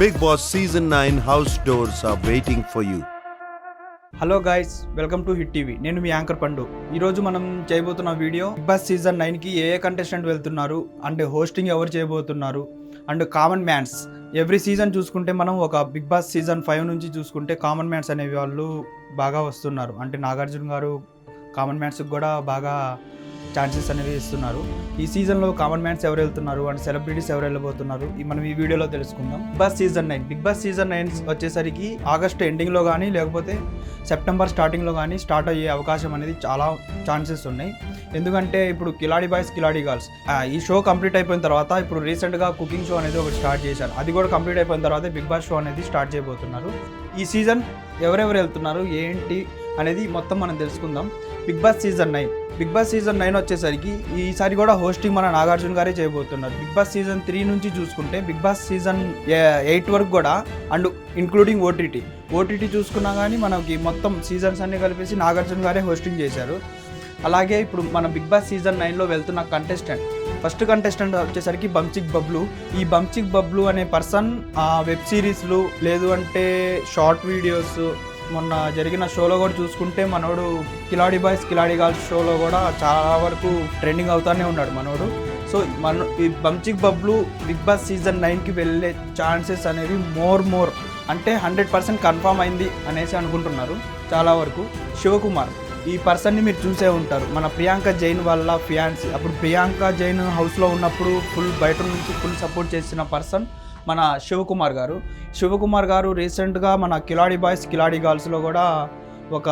Bigg Boss season nine house doors are waiting for you hello guys welcome to Hit TV నేను మీ anchor పండు. ఈరోజు మనం చేయబోతున్న వీడియో బిగ్ బాస్ సీజన్ నైన్కి ఏ ఏ కంటెస్టెంట్ వెళ్తున్నారు అండ్ హోస్టింగ్ ఎవరు చేయబోతున్నారు and common mans every season చూసుకుంటే మనం ఒక బిగ్ బాస్ సీజన్ ఫైవ్ నుంచి చూసుకుంటే కామన్ మ్యాన్స్ అనే వాళ్ళు బాగా వస్తున్నారు. అంటే నాగార్జున గారు కామన్ మ్యాన్స్కి కూడా బాగా ఛాన్సెస్ అనేవి ఇస్తున్నారు. ఈ సీజన్లో కామన్ మ్యాన్స్ ఎవరు వెళ్తున్నారు? అండ్ సెలబ్రిటీస్ ఎవరు వెళ్ళబోతున్నారు? మనం ఈ వీడియోలో తెలుసుకుందాం. Bigg Boss season nine. Bigg Boss season nine వచ్చేసరికి ఆగస్ట్ ఎండింగ్లో కానీ లేకపోతే సెప్టెంబర్ స్టార్టింగ్లో కానీ స్టార్ట్ అయ్యే అవకాశం అనేది చాలా ఛాన్సెస్ ఉన్నాయి. ఎందుకంటే ఇప్పుడు కిలాడి బాయ్స్ కిలాడి గర్ల్స్. ఈ షో కంప్లీట్ అయిపోయిన తర్వాత ఇప్పుడు రీసెంట్గా కుకింగ్ షో అనేది ఒకటి స్టార్ట్ చేశారు. అది కూడా కంప్లీట్ అయిపోయిన తర్వాత బిగ్ బాస్ షో అనేది స్టార్ట్ చేయబోతున్నారు. ఈ సీజన్ ఎవరెవరు వెళ్తున్నారు? ఏంటి అనేది మొత్తం మనం తెలుసుకుందాం. Bigg Boss season nine. Bigg Boss season nine వచ్చేసరికి ఈసారి కూడా హోస్టింగ్ మన నాగార్జున గారే చేయబోతున్నారు. బిగ్ బాస్ సీజన్ త్రీ నుంచి చూసుకుంటే బిగ్ బాస్ సీజన్ ఎయిట్ వరకు కూడా అండ్ ఇంక్లూడింగ్ ఓటీటీ ఓటీటీ చూసుకున్నా కానీ మనకి మొత్తం సీజన్స్ అన్ని కలిపేసి నాగార్జున గారే హోస్టింగ్ చేశారు. అలాగే ఇప్పుడు మన బిగ్ బాస్ సీజన్ నైన్లో వెళ్తున్న కంటెస్టెంట్ ఫస్ట్ కంటెస్టెంట్ వచ్చేసరికి బంచిక్ బబ్లు ఈ బంచిక్ బబ్లు అనే పర్సన్ వెబ్ సిరీస్లు లేదు అంటే షార్ట్ వీడియోస్ మొన్న జరిగిన షోలో కూడా చూసుకుంటే మనోడు కిలాడి బాయ్స్ కిలాడి గర్ల్స్ షోలో కూడా చాలా వరకు ట్రెండింగ్ అవుతానే ఉన్నాడు మనోడు. సో మన ఈ Bunchik Bablu Bigg Boss season నైన్కి వెళ్ళే ఛాన్సెస్ అనేవి మోర్ మోర్ అంటే హండ్రెడ్ పర్సెంట్ కన్ఫామ్ అయింది అనేసి అనుకుంటున్నారు చాలా వరకు. శివకుమార్ ఈ పర్సన్ని మీరు చూసే ఉంటారు. మన ప్రియాంక జైన్ వల్ల ఫియాన్సీ. అప్పుడు ప్రియాంక జైన్ హౌస్లో ఉన్నప్పుడు ఫుల్ బయట నుంచి ఫుల్ సపోర్ట్ చేసిన పర్సన్. మన శివకుమార్ గారు. శివకుమార్ గారు రీసెంట్గా మన కిలాడి బాయ్స్ కిలాడి గర్ల్స్లో కూడా ఒక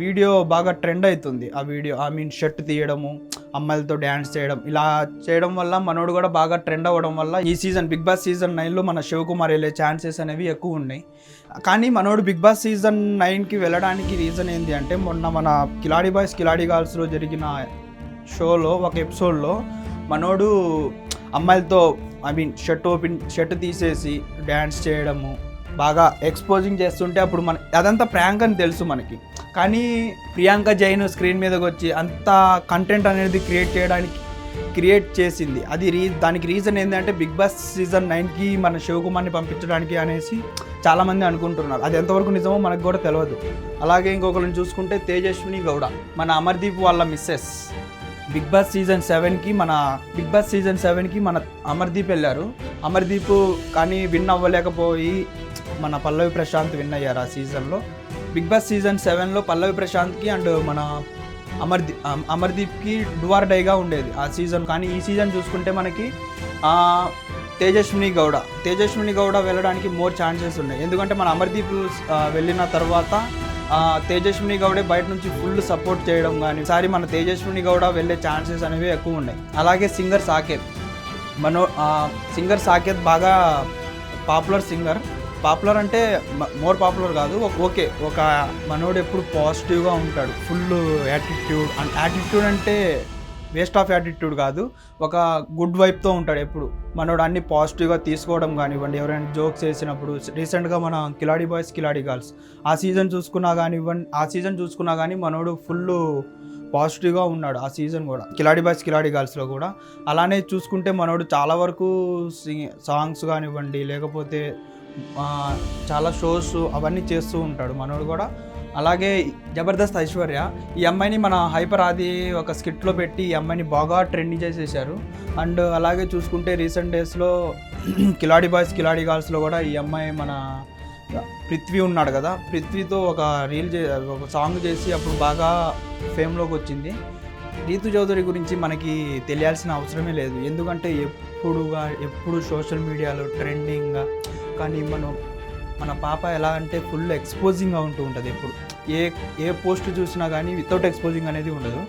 వీడియో బాగా ట్రెండ్ అవుతుంది ఆ వీడియో ఐ మీన్ షర్ట్ తీయడము అమ్మాయిలతో డ్యాన్స్ చేయడం ఇలా చేయడం వల్ల మనోడు కూడా బాగా ట్రెండ్ అవ్వడం వల్ల ఈ సీజన్ బిగ్ బాస్ సీజన్ నైన్లో మన శివకుమార్ వెళ్ళే ఛాన్సెస్ అనేవి ఎక్కువ ఉన్నాయి. కానీ మనోడు బిగ్ బాస్ సీజన్ నైన్కి వెళ్ళడానికి రీజన్ ఏంటి అంటే మొన్న మన కిలాడి బాయ్స్ కిలాడి గర్ల్స్లో జరిగిన షోలో ఒక ఎపిసోడ్లో మనోడు అమ్మాయిలతో I mean shirt open shirt తీసేసి డ్యాన్స్ చేయడము బాగా ఎక్స్పోజింగ్ చేస్తుంటే అప్పుడు మన అదంతా ప్రాంక్ అని తెలుసు మనకి. కానీ ప్రియాంక జైన్ స్క్రీన్ మీదకి వచ్చి అంత కంటెంట్ అనేది క్రియేట్ చేయడానికి క్రియేట్ చేసింది. అది రీ దానికి రీజన్ ఏంటంటే బిగ్ బాస్ సీజన్ నైన్కి మన శివకుమార్ని పంపించడానికి అనేసి చాలామంది అనుకుంటున్నారు. అది ఎంతవరకు నిజమో మనకు కూడా తెలియదు అలాగే ఇంకొకరిని చూసుకుంటే తేజస్విని గౌడ మన అమర్దీప్ వాళ్ళ మిస్సెస్ బిగ్ బాస్ సీజన్ సెవెన్కి మన బిగ్ బాస్ సీజన్ సెవెన్కి మన అమర్దీప్ వెళ్ళారు. అమర్దీప్ కానీ విన్ అవ్వలేకపోయి మన పల్లవి ప్రశాంత్ విన్ అయ్యారు ఆ సీజన్లో. బిగ్ బాస్ సీజన్ సెవెన్లో పల్లవి ప్రశాంత్కి అండ్ మన అమర్దీప్ అమర్దీప్కి డువార్ డైగా ఉండేది ఆ సీజన్. కానీ ఈ సీజన్ చూసుకుంటే మనకి తేజస్విని గౌడ తేజస్విని గౌడ వెళ్ళడానికి మోర్ ఛాన్సెస్ ఉన్నాయి. ఎందుకంటే మన అమర్దీప్ వెళ్ళిన తర్వాత తేజస్విని గౌడే బయట నుంచి ఫుల్ సపోర్ట్ చేయడం కానీ ఈసారి మన తేజస్విని గౌడ వెళ్ళే ఛాన్సెస్ అనేవి ఎక్కువ ఉన్నాయి. అలాగే సింగర్ సాకేత్. మనో సింగర్ సాకేత్ బాగా పాపులర్ సింగర్. పాపులర్ అంటే మోర్ పాపులర్ కాదు ఓకే ఒక మనోడు ఎప్పుడు పాజిటివ్గా ఉంటాడు. ఫుల్ యాటిట్యూడ్ అండ్ యాటిట్యూడ్ అంటే వేస్ట్ ఆఫ్ యాటిట్యూడ్ కాదు. ఒక గుడ్ వైప్తో ఉంటాడు ఎప్పుడు. మనోడు అన్ని పాజిటివ్గా తీసుకోవడం కానివ్వండి ఎవరైనా జోక్స్ వేసినప్పుడు రీసెంట్గా మన కిలాడి బాయ్స్ కిలాడి గర్ల్స్ ఆ సీజన్ చూసుకున్నా కానివ్వండి ఆ సీజన్ చూసుకున్నా కానీ మనోడు ఫుల్ పాజిటివ్గా ఉన్నాడు ఆ సీజన్ కూడా. కిలాడి బాయ్స్ కిలాడి గర్ల్స్లో కూడా. అలానే చూసుకుంటే మనోడు చాలా వరకు సాంగ్స్ కానివ్వండి లేకపోతే చాలా షోస్ అవన్నీ చేస్తూ ఉంటాడు. మనోడు కూడా అలాగే జబర్దస్త్ ఐశ్వర్య ఈ అమ్మాయిని మన హైపర్ ఆది ఒక స్కిట్లో పెట్టి ఈ అమ్మాయిని బాగా ట్రెండింగ్ చేసేసారు అండ్ అలాగే చూసుకుంటే రీసెంట్ డేస్లో కిలాడి బాయ్స్ కిలాడి గర్ల్స్లో కూడా ఈ అమ్మాయి మన పృథ్వీ ఉన్నాడు కదా. పృథ్వీతో ఒక రీల్ చే ఒక సాంగ్ చేసి అప్పుడు బాగా ఫేమ్లోకి వచ్చింది. రీతు చౌదరి గురించి మనకి తెలియాల్సిన అవసరమే లేదు. ఎందుకంటే ఎప్పుడుగా ఎప్పుడు సోషల్ మీడియాలో ట్రెండింగ్గా కానీ మనం మన పాప ఎలా అంటే ఫుల్ ఎక్స్పోజింగ్గా ఉంటూ ఉంటుంది ఎప్పుడు. ఏ ఏ పోస్ట్ చూసినా కానీ వితౌట్ ఎక్స్పోజింగ్ అనేది ఉండదు.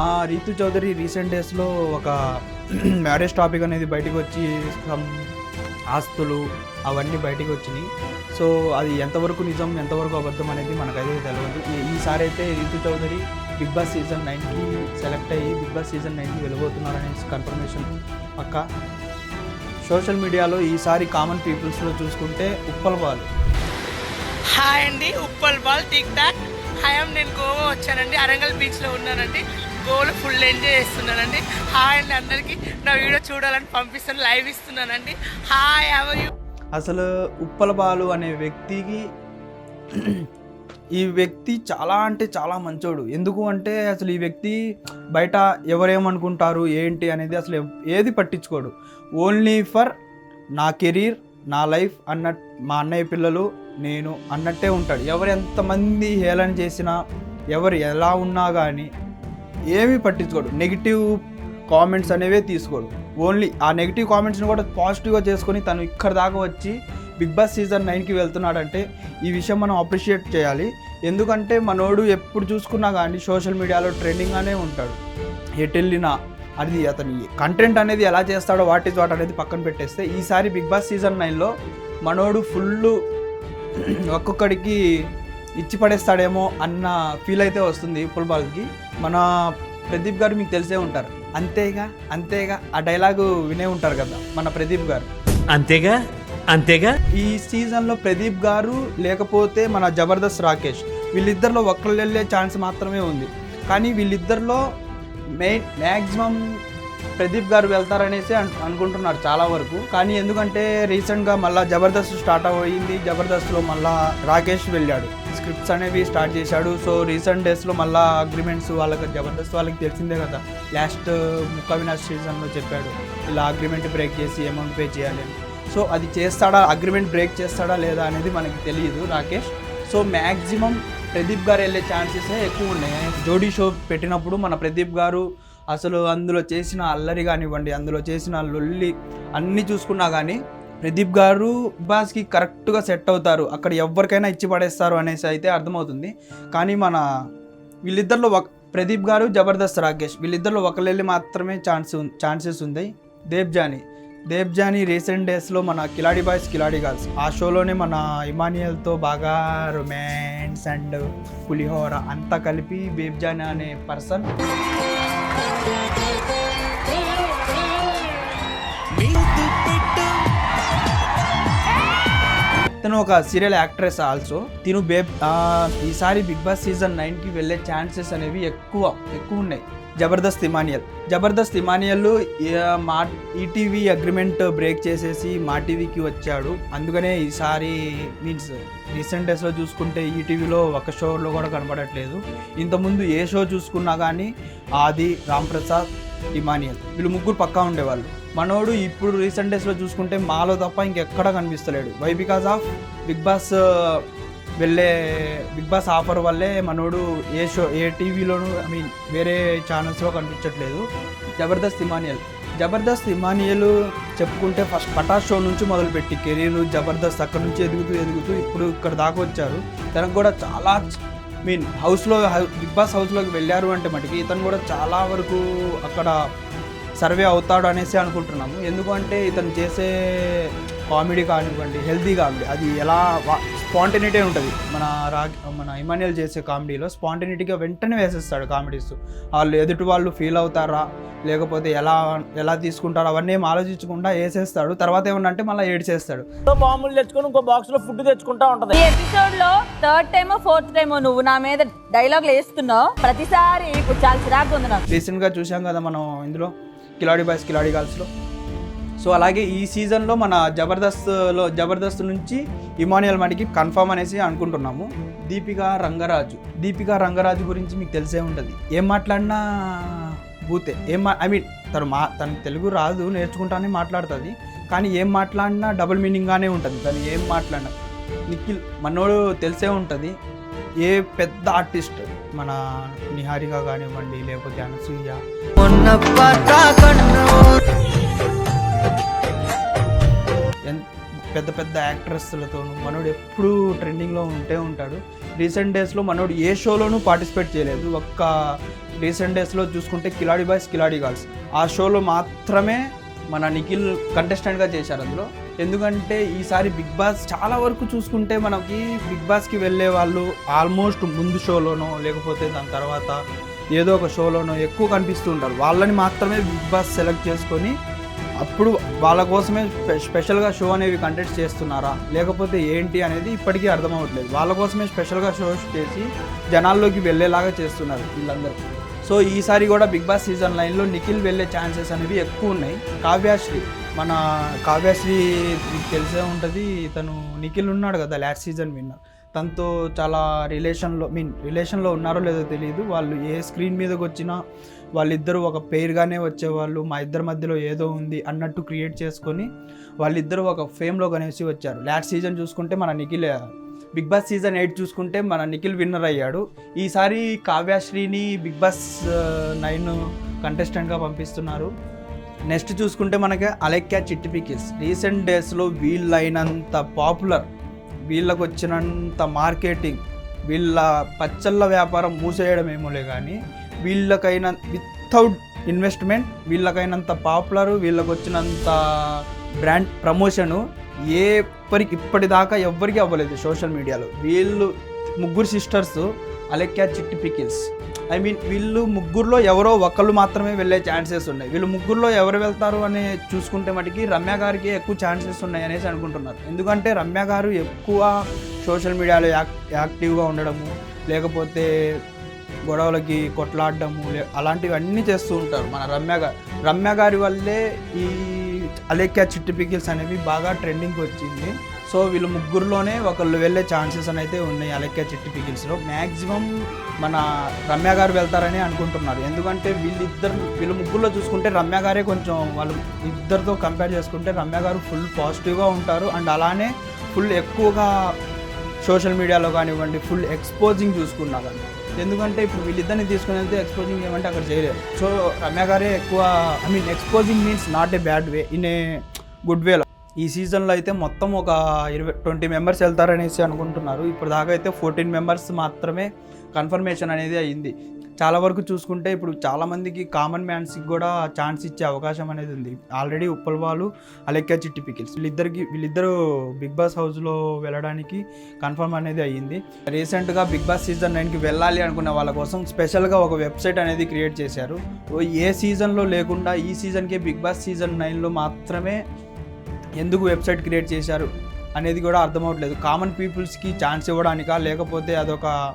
ఆ రీతు చౌదరి రీసెంట్ డేస్లో ఒక మ్యారేజ్ టాపిక్ అనేది బయటకు వచ్చి some ఆస్తులు అవన్నీ బయటకు వచ్చినాయి. సో అది ఎంతవరకు నిజం ఎంతవరకు అబద్ధం అనేది మనకైతే తెలియదు ఈ- ఈసారి అయితే Ritu Chowdary Bigg Boss season నైన్కి సెలెక్ట్ అయ్యి బిగ్ బాస్ సీజన్ నైన్కి వెళ్ళబోతున్నారనేసి కన్ఫర్మేషన్ పక్క. సోషల్ మీడియాలో ఈసారి కామన్ పీపుల్స్లో చూసుకుంటే ఉప్పల్ బాల్. హాయ్ అండి Uppal Bal TikTok. Hi నేను గోవా వచ్చానండి. అరంగల్ బీచ్లో ఉన్నానండి. గోల్ ఫుల్ ఎంజాయ్ చేస్తున్నానండి. హాయ్ అండి అందరికీ. నా వీడియో చూడాలని పంపిస్తాను లైవ్ ఇస్తున్నానండి. హాయ్ యూ అసలు ఉప్పల బాలు అనే వ్యక్తికి ఈ వ్యక్తి చాలా అంటే చాలా మంచోడు. ఎందుకు అంటే అసలు ఈ వ్యక్తి బయట ఎవరేమనుకుంటారు ఏంటి అనేది అసలు ఏది పట్టించుకోడు. ఓన్లీ ఫర్ నా కెరీర్ నా లైఫ్ అన్న మా అన్నయ్య పిల్లలు నేను అన్నట్టే ఉంటాడు. ఎవరు ఎంతమంది హేళన చేసినా ఎవరు ఎలా ఉన్నా కానీ ఏమీ పట్టించుకోడు. నెగిటివ్ కామెంట్స్ అనేవే తీసుకోడు. ఓన్లీ ఆ నెగిటివ్ కామెంట్స్ని కూడా పాజిటివ్గా చేసుకొని తను ఇక్కడ దాకా వచ్చి బిగ్ బాస్ సీజన్ నైన్కి వెళ్తున్నాడంటే ఈ విషయం మనం అప్రిషియేట్ చేయాలి. ఎందుకంటే మనోడు ఎప్పుడు చూసుకున్నా కానీ సోషల్ మీడియాలో ట్రెండింగ్గానే ఉంటాడు. ఎటు వెళ్ళినా అది అతని కంటెంట్ అనేది ఎలా చేస్తాడో వాట్ ఈజ్ వాట్ అనేది పక్కన పెట్టేస్తే ఈసారి బిగ్ బాస్ సీజన్ నైన్లో మనోడు ఫుల్ ఒక్కొక్కడికి ఇచ్చి పడేస్తాడేమో అన్న ఫీల్ అయితే వస్తుంది ఫుట్బాల్కి మన ప్రదీప్ గారు మీకు తెలిసే ఉంటారు. అంతేగా అంతేగా ఆ డైలాగు వినే ఉంటారు కదా మన ప్రదీప్ గారు. అంతేగా అంతేగా? ఈ సీజన్లో ప్రదీప్ గారు లేకపోతే మన జబర్దస్త్ రాకేష్ వీళ్ళిద్దరిలో ఒక్కళ్ళు వెళ్ళే ఛాన్స్ మాత్రమే ఉంది. కానీ వీళ్ళిద్దరిలో మెయిన్ మ్యాక్సిమం ప్రదీప్ గారు వెళ్తారనేసి అనుకుంటున్నారు చాలా వరకు. కానీ ఎందుకంటే రీసెంట్గా మళ్ళీ జబర్దస్త్ స్టార్ట్ అయింది జబర్దస్త్లో మళ్ళీ రాకేష్ వెళ్ళాడు. స్క్రిప్ట్స్ అనేవి స్టార్ట్ చేశాడు. సో రీసెంట్ డేస్లో మళ్ళీ అగ్రిమెంట్స్ వాళ్ళకి జబర్దస్త్ వాళ్ళకి తెలిసిందే కదా. లాస్ట్ ముక్క వినాశ్ సీజన్లో చెప్పాడు. ఇలా అగ్రిమెంట్ బ్రేక్ చేసి అమౌంట్ పే చేయాలి అని. సో అది చేస్తాడా అగ్రిమెంట్ బ్రేక్ చేస్తాడా లేదా అనేది మనకి తెలియదు రాకేష్. సో మ్యాక్సిమం ప్రదీప్ గారు వెళ్ళే ఛాన్సెస్ ఎక్కువ ఉన్నాయి. జోడీ షో పెట్టినప్పుడు మన ప్రదీప్ గారు అసలు అందులో చేసిన అల్లరి కానివ్వండి అందులో చేసిన లొల్లి అన్నీ చూసుకున్నా కానీ ప్రదీప్ గారు బాస్కి కరెక్ట్గా సెట్ అవుతారు. అక్కడ ఎవరికైనా ఇచ్చి పడేస్తారు అనేసి అయితే అర్థమవుతుంది. కానీ మన వీళ్ళిద్దరిలో ఒక ప్రదీప్ గారు జబర్దస్త్ రాకేష్ వీళ్ళిద్దరిలో ఒకళ్ళు మాత్రమే ఛాన్స్ ఛాన్సెస్ ఉంది. దేబ్జాని దేబ్జాని రీసెంట్ డేస్లో మన కిలాడి బాయ్స్ కిలాడి గర్ల్స్ ఆ షోలోనే మన ఇమానియల్తో బాగా రొమాన్స్ అండ్ పులిహోర అంతా కలిపి బేబ్జాని అనే పర్సన్ తను ఒక సీరియల్ యాక్ట్రెస్ ఆల్సో తిను బేబ్ ఈసారి బిగ్ బాస్ సీజన్ నైన్కి వెళ్ళే ఛాన్సెస్ అనేవి ఎక్కువ ఎక్కువ ఉన్నాయి. జబర్దస్త్ ఇమానియల్. జబర్దస్త్ ఇమానియల్ మా ఈటీవీ అగ్రిమెంట్ బ్రేక్ చేసేసి మా టీవీకి వచ్చాడు. అందుకనే ఈసారి మీన్స్ రీసెంట్ డేస్లో చూసుకుంటే ఈటీవీలో ఒక షోలో కూడా కనపడట్లేదు ఇంతకుముందు ఏ షో చూసుకున్నా కానీ ఆది రాంప్రసాద్ ఇమానియల్. వీళ్ళు ముగ్గురు పక్కా ఉండేవాళ్ళు. మనోడు ఇప్పుడు రీసెంట్ డేస్లో చూసుకుంటే మాలో తప్ప ఇంకెక్కడ కనిపిస్తలేడు. Why because of Bigg Boss వెళ్ళే బిగ్ బాస్ ఆఫర్ వల్లే మనోడు ఏ షో ఏ టీవీలోనూ ఐ మీన్ వేరే ఛానల్స్లో కనిపించట్లేదు. జబర్దస్త్ ఇమానియల్. జబర్దస్త్ ఇమానియల్ చెప్పుకుంటే ఫస్ట్ పటాస్ షో నుంచి మొదలుపెట్టి కెరీర్ జబర్దస్త్ అక్కడ నుంచి ఎదుగుతూ ఎదుగుతూ ఇప్పుడు ఇక్కడ దాకా వచ్చారు. తనకు కూడా చాలా మీన్ హౌస్లో బిగ్ బాస్ హౌస్లోకి వెళ్ళారు అంటే మటుకి ఇతను కూడా చాలా వరకు అక్కడ సర్వే అవుతాడు అనేసి అనుకుంటున్నాము. ఎందుకంటే ఇతను చేసే కామెడీ కానివ్వండి హెల్తీ కామెడీ అది ఎలా స్పాంటినిటీ ఉంటుంది. మన రా మన ఇమాన్యుయల్ చేసే కామెడీలో స్పాంటినిటీగా వెంటనే వేసేస్తాడు కామెడీస్. వాళ్ళు ఎదుటి వాళ్ళు ఫీల్ అవుతారా? లేకపోతే ఎలా ఎలా తీసుకుంటారో అవన్నీ ఏం ఆలోచించకుండా వేసేస్తాడు. తర్వాత ఏమన్నా అంటే మళ్ళీ ఏడ్చేస్తాడు. బాంబులు తెచ్చుకొని ఇంకో బాక్స్లో ఫుడ్ తెచ్చుకుంటా ఉంటది. ఈ ఎపిసోడ్లో థర్డ్ టైమో ఫోర్త్ టైమో నువ్వు నా మీద డైలాగ్ వేస్తున్నావు. ప్రతిసారి ఇప్పుడు చాలా చిరాకు ఉంది నాకు. రీసెంట్గా చూసాం కదా మనం ఇందులో కిలాడి బాయ్స్ కిలాడి గర్ల్స్లో. సో అలాగే ఈ సీజన్లో మన జబర్దస్త్లో జబర్దస్త్ నుంచి ఇమానియల్ మడికి కన్ఫర్మ్ అనేసి అనుకుంటున్నాము. దీపిక రంగరాజు. దీపిక రంగరాజు గురించి మీకు తెలిసే ఉంటుంది. ఏం మాట్లాడినా బూతే ఏం ఐ మీన్ తను మా తను తెలుగు రాదు నేర్చుకుంటానే మాట్లాడుతుంది. కానీ ఏం మాట్లాడినా డబుల్ మీనింగ్గానే ఉంటుంది. తను ఏం మాట్లాడినా. నిఖిల్ మనోడు తెలిసే ఉంటుంది. ఏ పెద్ద ఆర్టిస్ట్? మన నిహారిక కానివ్వండి లేకపోతే అనసూయ. పెద్ద పెద్ద యాక్ట్రెస్లతోనూ మనోడు ఎప్పుడూ ట్రెండింగ్లో ఉంటే ఉంటాడు. రీసెంట్ డేస్లో మనోడు ఏ షోలోనూ పార్టిసిపేట్ చేయలేదు. ఒక్క రీసెంట్ డేస్లో చూసుకుంటే కిలాడి బాయ్స్ కిలాడి గర్ల్స్. ఆ షోలో మాత్రమే మన నిఖిల్ కంటెస్టెంట్గా చేశారు అందులో. ఎందుకంటే ఈసారి బిగ్ బాస్ చాలా వరకు చూసుకుంటే మనకి బిగ్ బాస్కి వెళ్ళే వాళ్ళు ఆల్మోస్ట్ ముందు షోలోనో లేకపోతే దాని తర్వాత ఏదో ఒక షోలోనో ఎక్కువ కనిపిస్తూ ఉంటారు. వాళ్ళని మాత్రమే బిగ్ బాస్ సెలెక్ట్ చేసుకొని అప్పుడు వాళ్ళ కోసమే స్పె- స్పెషల్గా షో అనేవి కండక్ట్ చేస్తున్నారా? లేకపోతే ఏంటి అనేది ఇప్పటికీ అర్థమవట్లేదు వాళ్ళ కోసమే స్పెషల్గా షో చేసి జనాల్లోకి వెళ్ళేలాగా చేస్తున్నారు వీళ్ళందరూ. సో ఈసారి కూడా బిగ్ బాస్ సీజన్ లైన్లో నిఖిల్ వెళ్ళే ఛాన్సెస్ అనేవి ఎక్కువ ఉన్నాయి. కావ్యాశ్రీ మన కావ్యాశ్రీ మీకు తెలిసే ఉంటుంది తను నిఖిల్ ఉన్నాడు కదా లాస్ట్ సీజన్ విన్నర్. తనతో చాలా రిలేషన్లో మీన్ రిలేషన్లో ఉన్నారో లేదో తెలియదు వాళ్ళు ఏ స్క్రీన్ మీదకి వచ్చినా వాళ్ళిద్దరూ ఒక పేరుగానే వచ్చేవాళ్ళు. మా ఇద్దరి మధ్యలో ఏదో ఉంది అన్నట్టు క్రియేట్ చేసుకొని వాళ్ళిద్దరూ ఒక ఫేమ్లో కనేసి వచ్చారు. లాస్ట్ సీజన్ చూసుకుంటే మన Nikhil Bigg Boss season eight చూసుకుంటే మన నిఖిల్ విన్నర్ అయ్యాడు. ఈసారి కావ్యాశ్రీని బిగ్ బాస్ నైన్ కంటెస్టెంట్గా పంపిస్తున్నారు. నెక్స్ట్ చూసుకుంటే మనకి అలెక్యా చిట్టి పికిల్స్ రీసెంట్ డేస్లో వీళ్ళైనంత పాపులర్. వీళ్ళకు వచ్చినంత మార్కెటింగ్ వీళ్ళ పచ్చళ్ళ వ్యాపారం మూసేయడం ఏమోలే కానీ వీళ్ళకైన వితౌట్ ఇన్వెస్ట్మెంట్ వీళ్ళకైనంత పాపులర్ వీళ్ళకు వచ్చినంత బ్రాండ్ ప్రమోషను ఏ పరికి ఇప్పటిదాకా ఎవ్వరికీ అవ్వలేదు సోషల్ మీడియాలో. వీళ్ళు ముగ్గురు సిస్టర్స్ అలెక్యా చిట్టి పికిల్స్. ఐ మీన్ వీళ్ళు ముగ్గురులో ఎవరో ఒకళ్ళు మాత్రమే వెళ్ళే ఛాన్సెస్ ఉన్నాయి. వీళ్ళు ముగ్గురులో ఎవరు వెళ్తారు అని చూసుకుంటే మటుకి రమ్య గారికి ఎక్కువ ఛాన్సెస్ ఉన్నాయి అనేసి అనుకుంటున్నారు. ఎందుకంటే రమ్య గారు ఎక్కువ సోషల్ మీడియాలో యాక్ యాక్టివ్గా ఉండడము లేకపోతే గొడవలకి కొట్లాడడము అలాంటివన్నీ చేస్తూ ఉంటారు మన రమ్య గారు రమ్య గారి వల్లే ఈ అలేఖ్య చిట్టి పికిల్స్ అనేవి బాగా ట్రెండింగ్కి వచ్చింది. సో వీళ్ళు ముగ్గురులోనే ఒకళ్ళు వెళ్ళే ఛాన్సెస్ అని అయితే ఉన్నాయి. అలెక్య చిట్టి పిగిల్స్లో మ్యాక్సిమం మన రమ్య గారు వెళ్తారని అనుకుంటున్నారు. ఎందుకంటే వీళ్ళిద్దరు వీళ్ళు ముగ్గురులో చూసుకుంటే రమ్య గారే కొంచెం వాళ్ళు ఇద్దరితో కంపేర్ చేసుకుంటే రమ్య గారు ఫుల్ పాజిటివ్గా ఉంటారు. అండ్ అలానే ఫుల్ ఎక్కువగా సోషల్ మీడియాలో కానివ్వండి ఫుల్ ఎక్స్పోజింగ్ చూసుకున్నా కానీ ఎందుకంటే ఇప్పుడు వీళ్ళిద్దరిని తీసుకుని వెళ్తే ఎక్స్పోజింగ్ ఏమంటే అక్కడ చేయలేదు సో రమ్య గారే ఎక్కువ I mean exposing means not a bad way in a good వేలో ఈ సీజన్లో అయితే మొత్తం ఒక ఇరవై ట్వంటీ మెంబర్స్ వెళ్తారనేసి అనుకుంటున్నారు. ఇప్పుడు దాకా అయితే ఫోర్టీన్ మెంబర్స్ మాత్రమే కన్ఫర్మేషన్ అనేది అయ్యింది చాలా వరకు చూసుకుంటే ఇప్పుడు చాలామందికి కామన్ మ్యాన్స్కి కూడా ఛాన్స్ ఇచ్చే అవకాశం అనేది ఉంది. ఆల్రెడీ ఉప్పల్ వాళ్ళు అలెక్కా చిట్టి పికిల్స్ వీళ్ళిద్దరికి వీళ్ళిద్దరూ బిగ్ బాస్ హౌస్లో వెళ్ళడానికి కన్ఫర్మ్ అనేది అయ్యింది. రీసెంట్గా బిగ్ బాస్ సీజన్ నైన్కి వెళ్ళాలి అనుకున్న వాళ్ళ కోసం స్పెషల్గా ఒక వెబ్సైట్ అనేది క్రియేట్ చేశారు. ఏ సీజన్లో లేకుండా ఈ సీజన్కే బిగ్ బాస్ సీజన్ నైన్లో మాత్రమే ఎందుకు వెబ్సైట్ క్రియేట్ చేశారు అనేది కూడా అర్థమవట్లేదు. కామన్ పీపుల్స్కి ఛాన్స్ ఇవ్వడానికా లేకపోతే అదొక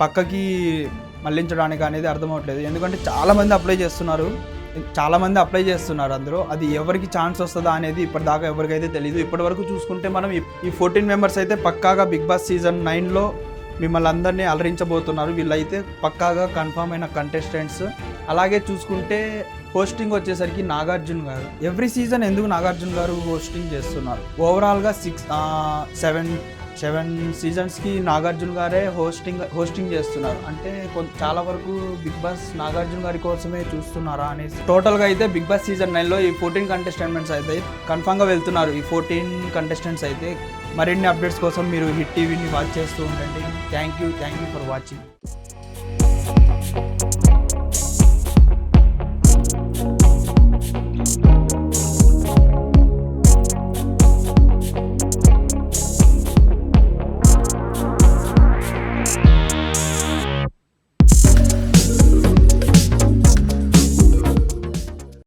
పక్కకి మళ్ళించడానికి అనేది అర్థమవట్లేదు. ఎందుకంటే చాలామంది అప్లై చేస్తున్నారు. చాలామంది అప్లై చేస్తున్నారు అందరూ అది ఎవరికి ఛాన్స్ వస్తుందా అనేది ఇప్పటిదాకా ఎవరికైతే తెలియదు ఇప్పటి వరకు చూసుకుంటే మనం ఈ- ఈ ఫోర్టీన్ మెంబర్స్ అయితే పక్కాగా బిగ్ బాస్ సీజన్ నైన్లో మిమ్మల్ని అందరినీ అలరించబోతున్నారు. వీళ్ళైతే పక్కాగా కన్ఫామ్ అయిన కంటెస్టెంట్స్ అలాగే చూసుకుంటే హోస్టింగ్ వచ్చేసరికి నాగార్జున గారు. ఎవ్రీ సీజన్ ఎందుకు నాగార్జున గారు హోస్టింగ్ చేస్తున్నారు? ఓవరాల్గా సిక్స్ సెవెన్ సెవెన్ సీజన్స్కి నాగార్జున గారే హోస్టింగ్ హోస్టింగ్ చేస్తున్నారు. అంటే చాలా వరకు బిగ్ బాస్ నాగార్జున గారి కోసమే చూస్తున్నారా అనేసి. టోటల్గా అయితే బిగ్ బాస్ సీజన్ నైన్లో ఈ ఫోర్టీన్ కంటెస్టెంట్స్ అయితే కన్ఫామ్గా వెళ్తున్నారు. ఈ ఫోర్టీన్ కంటెస్టెంట్స్ అయితే మరిన్ని అప్డేట్స్ కోసం మీరు హిట్ టీవీని వాచ్ చేస్తూ ఉండండి. Thank you thank you for watching.